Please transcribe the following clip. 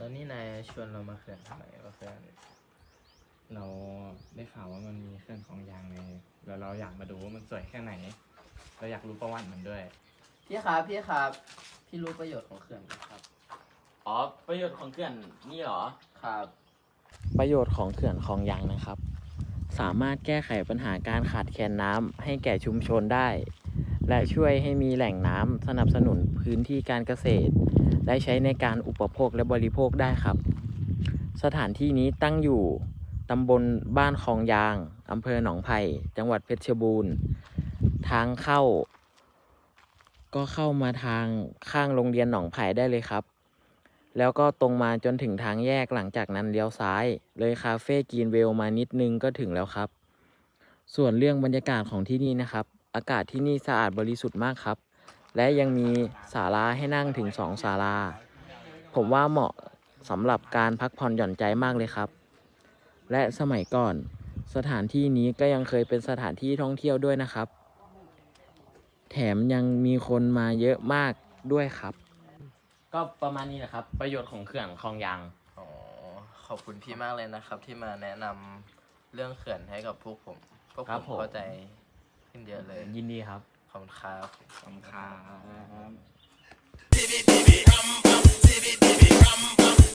แล้วนี่นายชวนเรามาเขื่อนทำไมวะเพื่อนเราได้ข่าวว่ามันมีเครื่องของยางในแล้วเราอยากมาดูว่ามันสวยแค่ไหน เราอยากรู้ประวัติมันด้วย พี่ครับพี่ครับ พี่รู้ประโยชน์ของเขื่อนไหมครับ อ๋อ ประโยชน์ของเขื่อนนี่เหรอ ครับ ประโยชน์ของเขื่อนคลองยางนะครับ สามารถแก้ไขปัญหาการขาดแคลนน้ำให้แก่ชุมชนได้ และช่วยให้มีแหล่งน้ำสนับสนุนพื้นที่การเกษตร และใช้ในการอุปโภคและบริโภคได้ครับ สถานที่นี้ตั้งอยู่ตำบลบ้านคลองยางอำเภอหนองไผ่ จังหวัดเพชรบูรณ์ทางเข้า ก็เข้ามาทางข้างโรงเรียนหนองไผ่ได้เลยครับ แล้วก็ตรงมาจนถึงทางแยกหลังจากนั้นเลี้ยวซ้าย เลยคาเฟ่กีนเวลมานิดนึงก็ถึงแล้วครับ ส่วนเรื่องบรรยากาศของที่นี่นะครับ อากาศที่นี่สะอาดบริสุทธิ์มากครับ และยังมีศาลาให้นั่งถึงสองศาลา ผมว่าเหมาะสำหรับการพักผ่อนหย่อนใจมากเลยครับ และสมัยก่อน สถานที่นี้ก็ยังเคยเป็นสถานที่ท่องเที่ยวด้วยนะครับ แถมยังมีคนมาเยอะมากด้วยครับ ก็ประมาณนี้แหละครับ ประโยชน์ของเขื่อนคลองยาง อ๋อ ขอบคุณพี่มากเลยนะครับ ที่มาแนะนำเรื่องเขื่อนให้กับพวกผมพวกครัผบมผม เข้าใจ ขึ้นเยอะเลย ยินดีครับ ขอบคุณครับ ขอบคุณครับ